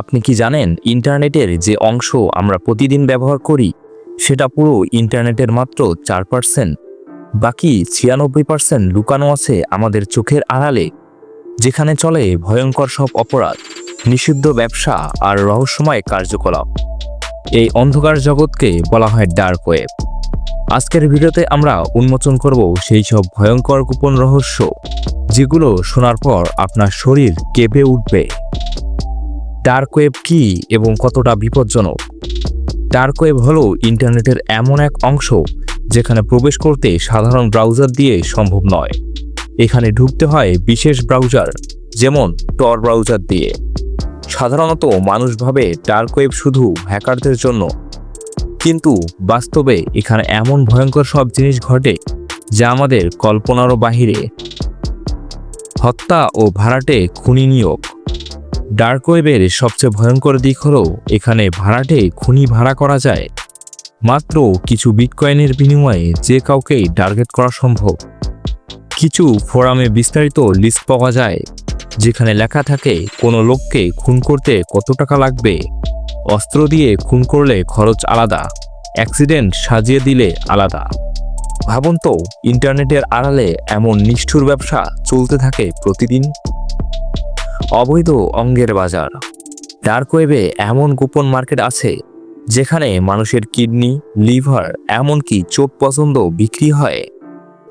আপনি কি জানেন, ইন্টারনেটের যে অংশ আমরা প্রতিদিন ব্যবহার করি, সেটা পুরো ইন্টারনেটের মাত্র চার পার্সেন্ট বাকি ছিয়ানব্বই পার্সেন্ট লুকানো আছে আমাদের চোখের আড়ালে, যেখানে চলে ভয়ঙ্কর সব অপরাধ, নিষিদ্ধ ব্যবসা আর রহস্যময় কার্যকলাপ। এই অন্ধকার জগৎকে বলা হয় ডার্ক ওয়েব আজকের ভিডিওতে আমরা উন্মোচন করব সেই সব ভয়ঙ্কর গোপন রহস্য, যেগুলো শোনার পর আপনার শরীর কেঁপে উঠবে। ডার্ক ওয়েব কি এবং কতটা বিপজ্জনক? ডার্ক ওয়েব হলো ইন্টারনেটের এমন এক অংশ যেখানে প্রবেশ করতে সাধারণ ব্রাউজার দিয়ে সম্ভব নয়। এখানে ঢুকতে হয় বিশেষ ব্রাউজার, যেমন টর ব্রাউজার দিয়ে। সাধারণত মানুষ ভাবে ডার্ক ওয়েব শুধু হ্যাকারদের জন্য কিন্তু বাস্তবে এখানে এমন ভয়ঙ্কর সব জিনিস ঘটে যা আমাদের কল্পনারও বাহিরে। হত্যা ও ভাড়াটে খুনি নিয়োগ। ডার্ক ওয়েবের সবচেয়ে ভয়ঙ্কর দিক হলো এখানে ভাড়াটে খুনি ভাড়া করা যায়। মাত্র কিছু বিটকয়েনের বিনিময়ে যে কাউকেই টার্গেট করা সম্ভব। কিছু ফোরামে বিস্তারিত লিস্ট পাওয়া যায়, যেখানে লেখা থাকে কোনো লোককে খুন করতে কত টাকা লাগবে। অস্ত্র দিয়ে খুন করলে খরচ আলাদা, অ্যাক্সিডেন্ট সাজিয়ে দিলে আলাদা। ভাবুন তো, ইন্টারনেটের আড়ালে এমন নিষ্ঠুর ব্যবসা চলতে থাকে প্রতিদিন। অবৈধ অঙ্গের বাজার। ডার্ক ওয়েবে এমন গোপন মার্কেট আছে, যেখানে মানুষের কিডনি, লিভার, এমনকি চোখ পছন্দ বিক্রি হয়।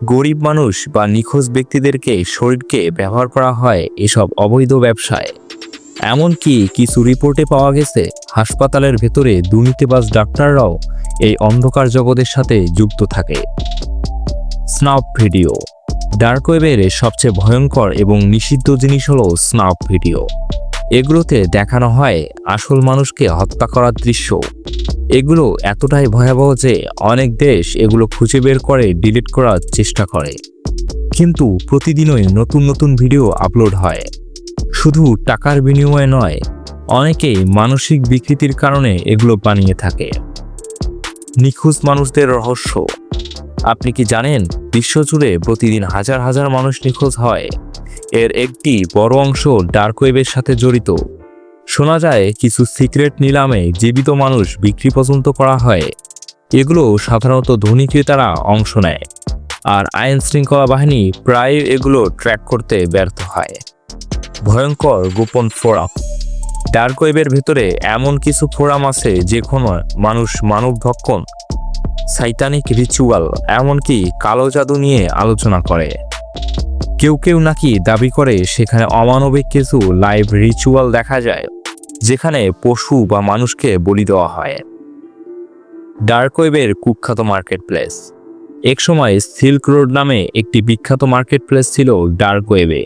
গরিব মানুষ বা নিখোঁজ ব্যক্তিদেরকে শরীরকে ব্যবহার করা হয় এসব অবৈধ ব্যবসায়। এমনকি কিছু রিপোর্টে পাওয়া গেছে? হাসপাতালের ভেতরে দুর্নীতিবাজ ডাক্তাররাও এই অন্ধকার জগতের সাথে যুক্ত থাকে। Snap video. ডার্ক ওয়েবের সবচেয়ে ভয়ঙ্কর এবং নিষিদ্ধ জিনিস হলো স্নাপ ভিডিও। এগুলোতে দেখানো হয় আসল মানুষকে হত্যা করার দৃশ্য। এগুলো এতটাই ভয়াবহ যে অনেক দেশ এগুলো খুঁজে বের করে, ডিলিট করার চেষ্টা করে। কিন্তু প্রতিদিনই নতুন নতুন ভিডিও আপলোড হয়। শুধু টাকার বিনিময়ে নয়, অনেকেই মানসিক বিকৃতির কারণে এগুলো বানিয়ে থাকে। নিখোঁজ মানুষদের রহস্য। আপনি কি জানেন, বিশ্বজুড়ে প্রতিদিন হাজার হাজার মানুষ নিখোঁজ হয়? এর একটি বড় অংশ ডার্ক ওয়েবের সাথে জড়িত। শোনা যায়, কিছু সিক্রেট নিলামে জীবিত মানুষ বিক্রি পর্যন্ত করা হয়। এগুলো সাধারণত ধনী ক্রেতারা অংশ নেয়। আর আইন শৃঙ্খলা বাহিনী প্রায় এগুলো ট্র্যাক করতে ব্যর্থ হয়। ভয়ঙ্কর গোপন ফোরাম। ডার্ক ওয়েবের ভেতরে এমন কিছু ফোরাম আছে যেখানে মানুষ মানব ভক্ষণ সাইতানিক রিচুয়াল, এমনকি কালো জাদু নিয়ে আলোচনা করে। কেউ কেউ নাকি দাবি করে সেখানে অমানবিক কিছু লাইভ রিচুয়াল দেখা যায়, যেখানে পশু বা মানুষকে বলি দেওয়া হয়। ডার্ক ওয়েবের কুখ্যাত মার্কেট প্লেস একসময় সিল্ক রোড নামে একটি বিখ্যাত মার্কেট প্লেস ছিল ডার্ক ওয়েবে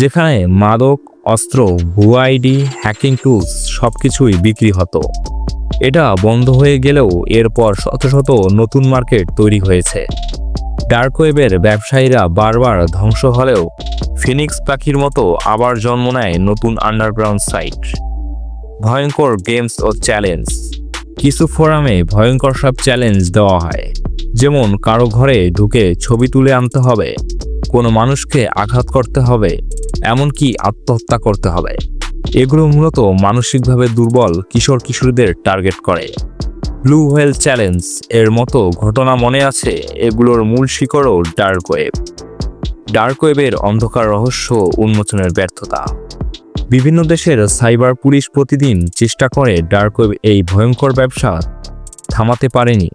যেখানে মাদক, অস্ত্র, ভুয়া আইডি হ্যাকিং টুলস সব কিছুই বিক্রি হতো। এটা বন্ধ হয়ে গেলেও এরপর শত শত নতুন মার্কেট তৈরি হয়েছে। ডার্ক ওয়েবের ব্যবসায়ীরা বারবার ধ্বংস হলেও ফিনিক্স পাখির মতো আবার জন্ম নেয় নতুন আন্ডারগ্রাউন্ড সাইট। ভয়ঙ্কর গেমস ও চ্যালেঞ্জ। কিছু ফোরামে ভয়ঙ্কর সব চ্যালেঞ্জ দেওয়া হয়। যেমন কারও ঘরে ঢুকে ছবি তুলে আনতে হবে, কোনো মানুষকে আঘাত করতে হবে এমনকি আত্মহত্যা করতে হবে। এগুলো মূলত মানসিকভাবে দুর্বল কিশোর কিশোরীদের টার্গেট করে। ব্লু হোয়েল চ্যালেঞ্জ এর মতো ঘটনা মনে আছে এগুলোর মূল শিকড়ও ডার্ক ওয়েব ডার্ক ওয়েবের অন্ধকার রহস্য উন্মোচনের ব্যর্থতা। বিভিন্ন দেশের সাইবার পুলিশ প্রতিদিন চেষ্টা করে ডার্ক ওয়েব এই ভয়ঙ্কর ব্যবসা থামাতে পারেনি।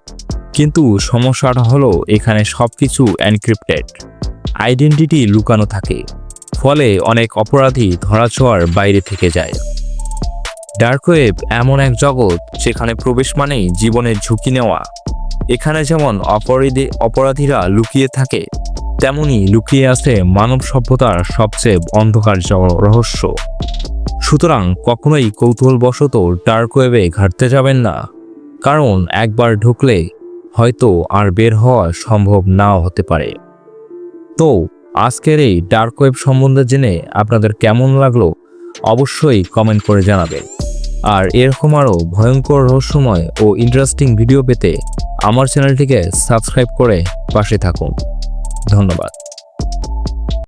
কিন্তু সমস্যাটা হলো এখানে সব কিছু এনক্রিপ্টেড। আইডেন্টিটি লুকানো থাকে। ফলে অনেক অপরাধী ধরাছোঁয়ার বাইরে থেকে যায়। ডার্ক ওয়েব এমন এক জগৎ যেখানে প্রবেশ মানেই জীবনের ঝুঁকি নেওয়া। এখানে যেমন অপরাধী অপরাধীরা লুকিয়ে থাকে, তেমনি লুকিয়ে আছে মানব সভ্যতার সবচেয়ে অন্ধকার রহস্য। সুতরাং কখনোই কৌতূহলবশত ডার্ক ওয়েবে ঘাটতে যাবেন না, কারণ একবার ঢুকলে হয়তো আর বের হওয়া সম্ভব নাও হতে পারে। তো আজকের এই ডার্ক ওয়েব সম্বন্ধে জেনে আপনাদের কেমন লাগল অবশ্যই কমেন্ট করে জানাবেন। আর এরকম আরও ভয়ঙ্কর রহস্যময় ও ইন্টারেস্টিং ভিডিও পেতে আমার চ্যানেলটিকে সাবস্ক্রাইব করে পাশে থাকুন। ধন্যবাদ।